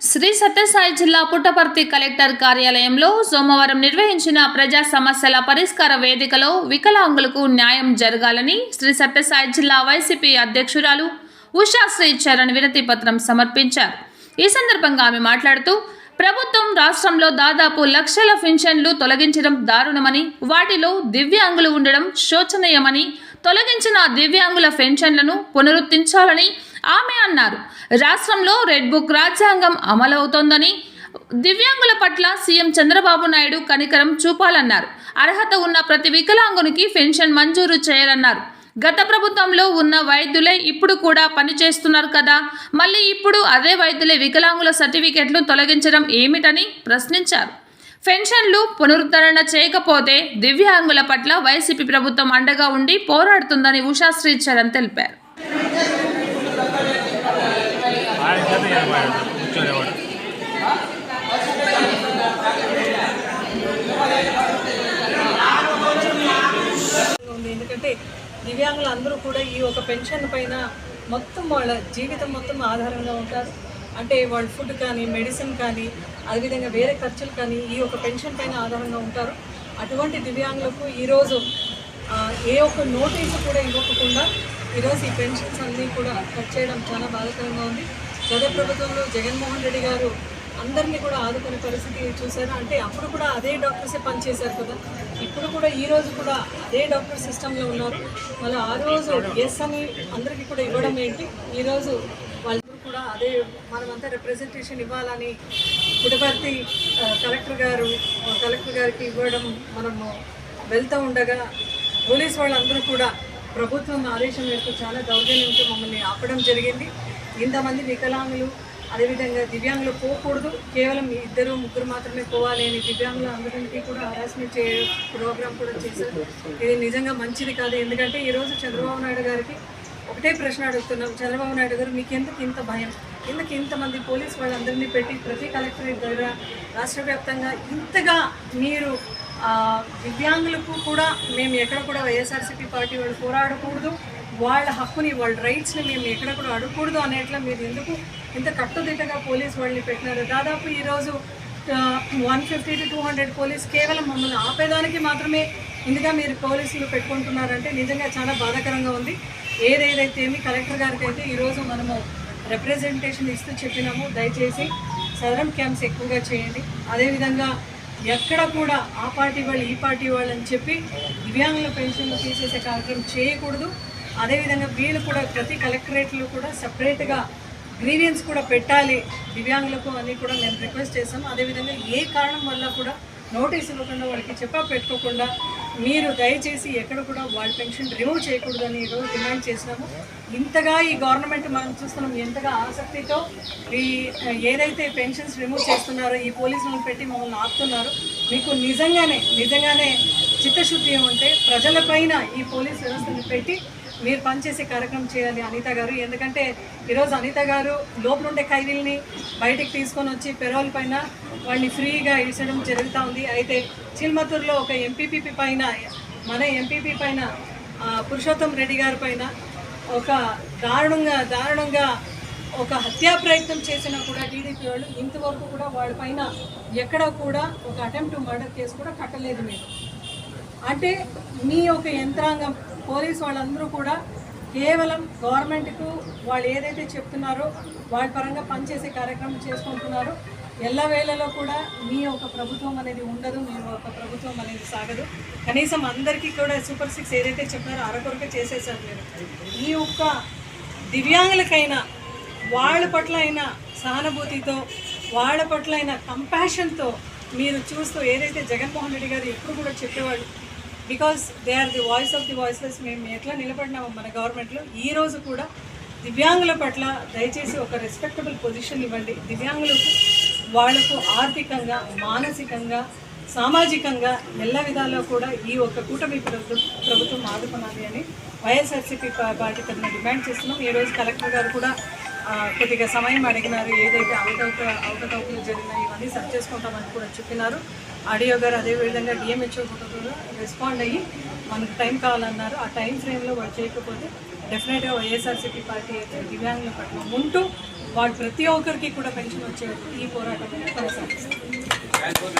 శ్రీ సత్యసాయి జిల్లా పుట్టపర్తి కలెక్టర్ కార్యాలయంలో సోమవారం నిర్వహించిన ప్రజా సమస్యల పరిష్కార వేదికలో వికలాంగులకు న్యాయం జరగాలని శ్రీ సత్యసాయి జిల్లా వైసీపీ అధ్యక్షురాలు ఉషాశ్రీ చరణ్ వినతి పత్రం సమర్పించారు. ఈ సందర్భంగా ఆమె మాట్లాడుతూ ప్రభుత్వం రాష్ట్రంలో దాదాపు లక్షల పెన్షన్లు తొలగించడం దారుణమని వాటిలో దివ్యాంగులు ఉండడం శోచనీయమని తొలగించిన దివ్యాంగుల పెన్షన్లను పునరుద్ధరించాలని ఆమె అన్నారు. రాష్ట్రంలో రెడ్ బుక్ రాజ్యాంగం అమలవుతోందని దివ్యాంగుల పట్ల సీఎం చంద్రబాబు నాయుడు కనికరం చూపాలన్నారు. అర్హత ఉన్న ప్రతి వికలాంగునికి పెన్షన్ మంజూరు చేయాలన్నారు. గత ప్రభుత్వంలో ఉన్న వైద్యులే ఇప్పుడు కూడా పనిచేస్తున్నారు కదా. మళ్ళీ ఇప్పుడు అదే వైద్యులే వికలాంగుల సర్టిఫికెట్లు తొలగించడం ఏమిటని ప్రశ్నించారు. పెన్షన్లు పునరుద్ధరణ చేయకపోతే దివ్యాంగుల పట్ల వైసీపీ ప్రభుత్వం అండగా ఉండి పోరాడుతుందని ఉషాశ్రీ చరణ్ తెలిపారు. చేత కూర్చోలేవాడు ఎందుకంటే దివ్యాంగులు అందరూ కూడా ఈ ఒక పెన్షన్ పైన మొత్తం వాళ్ళ జీవితం మొత్తం ఆధారంగా ఉంటారు. అంటే వాళ్ళ ఫుడ్ కానీ మెడిసిన్ కానీ అదేవిధంగా వేరే ఖర్చులు కానీ ఈ ఒక పెన్షన్ పైన ఆధారంగా ఉంటారు. అటువంటి దివ్యాంగులకు ఈరోజు ఏ ఒక్క నోటీసు కూడా ఇవ్వకుండా ఈరోజు ఈ పెన్షన్స్ అన్నీ కూడా కట్ చేయడం చాలా బాధాకరంగా ఉంది. గత ప్రభుత్వంలో జగన్మోహన్ రెడ్డి గారు అందరినీ కూడా ఆదుకునే పరిస్థితి చూసారు అంటే అప్పుడు కూడా అదే డాక్టర్సే పనిచేశారు కదా. ఇప్పుడు కూడా ఈ రోజు కూడా అదే డాక్టర్ సిస్టంలో ఉన్నారు. మళ్ళీ ఆ రోజు ఎస్ అని అందరికీ కూడా ఇవ్వడం ఏంటి? ఈరోజు వాళ్ళందరూ కూడా అదే మనమంతా రిప్రజెంటేషన్ ఇవ్వాలని పుట్టపర్తి కలెక్టర్ గారు కలెక్టర్ గారికి ఇవ్వడం మనము వెళ్తూ ఉండగా పోలీస్ వాళ్ళందరూ కూడా ప్రభుత్వం ఆదేశం మేరకు చాలా దౌర్జన్యంతో మమ్మల్ని ఆపడం జరిగింది. ఇంతమంది వికలాంగులు అదేవిధంగా దివ్యాంగులు పోకూడదు. కేవలం ఇద్దరు ముగ్గురు మాత్రమే పోవాలి అని దివ్యాంగులు అందరికీ కూడా హరాస్మెంట్ చే ప్రోగ్రామ్ కూడా చేశారు. ఇది నిజంగా మంచిది కాదు. ఎందుకంటే ఈరోజు చంద్రబాబు నాయుడు గారికి ఒకటే ప్రశ్న అడుగుతున్నాం. చంద్రబాబు నాయుడు గారు మీకు ఎందుకు ఇంత భయం? ఎందుకు ఇంతమంది పోలీస్ వాళ్ళందరినీ పెట్టి ప్రతి కలెక్టరేట్ దగ్గర రాష్ట్ర వ్యాప్తంగా ఇంతగా మీరు దివ్యాంగులకు కూడా మేము ఎక్కడ కూడా వైఎస్ఆర్సీపీ పార్టీ వాళ్ళు పోరాడకూడదు. వాళ్ళ హక్కుని వాళ్ళ రైట్స్ని మేము ఎక్కడ కూడా అడగకూడదు అనేట్లా మీరు ఎందుకు ఇంత కట్టుదిట్టగా పోలీస్ వాళ్ళని పెట్టినారు? దాదాపు ఈరోజు one fifty to two hundred police కేవలం మమ్మల్ని ఆపేదానికి మాత్రమే ఇందుగా మీరు పోలీసులు పెట్టుకుంటున్నారంటే నిజంగా చాలా బాధాకరంగా ఉంది. ఏదేదైతే ఏమి కలెక్టర్ గారికి అయితే ఈరోజు మనము రిప్రజెంటేషన్ ఇస్తూ చెప్పినాము. దయచేసి సదరం క్యాంప్స్ ఎక్కువగా చేయండి. అదేవిధంగా ఎక్కడ కూడా ఆ పార్టీ వాళ్ళు ఈ పార్టీ వాళ్ళు అని చెప్పి దివ్యాంగుల పెన్షన్లు తీసేసే కార్యక్రమం చేయకూడదు. అదేవిధంగా వీళ్ళు కూడా ప్రతి కలెక్టరేట్లు కూడా సపరేట్గా గ్రీవియన్స్ కూడా పెట్టాలి. దివ్యాంగులకు అని కూడా మేము రిక్వెస్ట్ చేస్తాము అదేవిధంగా ఏ కారణం వల్ల కూడా నోటీస్ ఇవ్వకుండా వాళ్ళకి చెప్పా పెట్టుకోకుండా మీరు దయచేసి ఎక్కడ కూడా వాళ్ళ పెన్షన్ రిమూవ్ చేయకూడదు అని ఈరోజు డిమాండ్ చేసినాము. ఇంతగా ఈ గవర్నమెంట్ మనం చూస్తున్నాం ఎంతగా ఆసక్తితో ఈ ఏదైతే పెన్షన్స్ రిమూవ్ చేస్తున్నారో ఈ పోలీసులను పెట్టి మమ్మల్ని ఆపుతున్నారు మీకు నిజంగానే నిజంగానే చిత్తశుద్ధి ఉంటే ప్రజలపైన ఈ పోలీస్ వ్యవస్థను పెట్టి మీరు పనిచేసే కార్యక్రమం చేయాలి అనిత గారు. ఎందుకంటే ఈరోజు అనిత గారు లోపల ఉండే ఖైదీల్ని బయటికి తీసుకొని వచ్చి పెరోల్ పైన వాళ్ళని ఫ్రీగా ఇచ్చడం జరుగుతూ ఉంది. అయితే చిల్మతూరులో ఒక ఎంపీపీ పైన మన ఎంపీపీ పైన పురుషోత్తం రెడ్డి గారి పైన ఒక దారుణంగా దారుణంగా ఒక హత్యా ప్రయత్నం చేసినా కూడా టీడీపీ వాళ్ళు ఇంతవరకు కూడా వాళ్ళ పైన ఎక్కడ కూడా ఒక అటెంప్ట్ మర్డర్ కేసు కూడా కట్టలేదు మీరు. అంటే మీ యొక్క యంత్రాంగం పోలీస్ వాళ్ళందరూ కూడా కేవలం గవర్నమెంట్కు వాళ్ళు ఏదైతే చెప్తున్నారో వాళ్ళ పరంగా పనిచేసే కార్యక్రమం చేసుకుంటున్నారో ఎల్లవేళలో కూడా మీ యొక్క ప్రభుత్వం అనేది ఉండదు మీ ఒక ప్రభుత్వం అనేది సాగదు. కనీసం అందరికీ కూడా సూపర్ సిక్స్ ఏదైతే చెప్పారో అరకొరకే చేసేసారు మీరు. ఈ యొక్క దివ్యాంగులకైనా వాళ్ళ పట్ల అయిన సహానుభూతితో వాళ్ళ పట్ల అయిన కంపాషన్తో మీరు చూస్తూ ఏదైతే జగన్మోహన్ రెడ్డి గారు ఎప్పుడు కూడా చెప్పేవాళ్ళు because they are the voice of the voiceless మేము ఎట్లా నిలబడినామో మన గవర్నమెంట్లో ఈ రోజు కూడా దివ్యాంగుల పట్ల దయచేసి ఒక రెస్పెక్టబుల్ పొజిషన్ ఇవ్వండి. దివ్యాంగులకు వాళ్ళకు ఆర్థికంగా మానసికంగా సామాజికంగా ఎల్ల విధాల్లో కూడా ఈ ఒక్క కూటమి ప్రభుత్వం ఆదుకునాలి అని వైఎస్ఆర్సీపీ పార్టీ తరఫున డిమాండ్ చేస్తున్నాం. ఈరోజు కలెక్టర్ గారు కూడా కొద్దిగా సమయం అడిగినారు ఏదైతే అవకతవక అవకతవకలు జరిగినాయి ఇవన్నీ సర్చ్ చేసుకుంటామని కూడా చెప్పినారు. ఆడియో గారు అదేవిధంగా డిఎంహెచ్ఓ కూడా రెస్పాండ్ అయ్యి మనకు టైం కావాలన్నారు ఆ టైం ఫ్రేమ్లో వాళ్ళు చేయకపోతే డెఫినెట్గా వైఎస్ఆర్సీపీ పార్టీ అయితే దివ్యాంగుల పట్ల ఉంటూ వాళ్ళు ప్రతి ఒక్కరికి కూడా పెన్షన్ వచ్చే ఈ పోరాటం కొనసాగిస్తారు.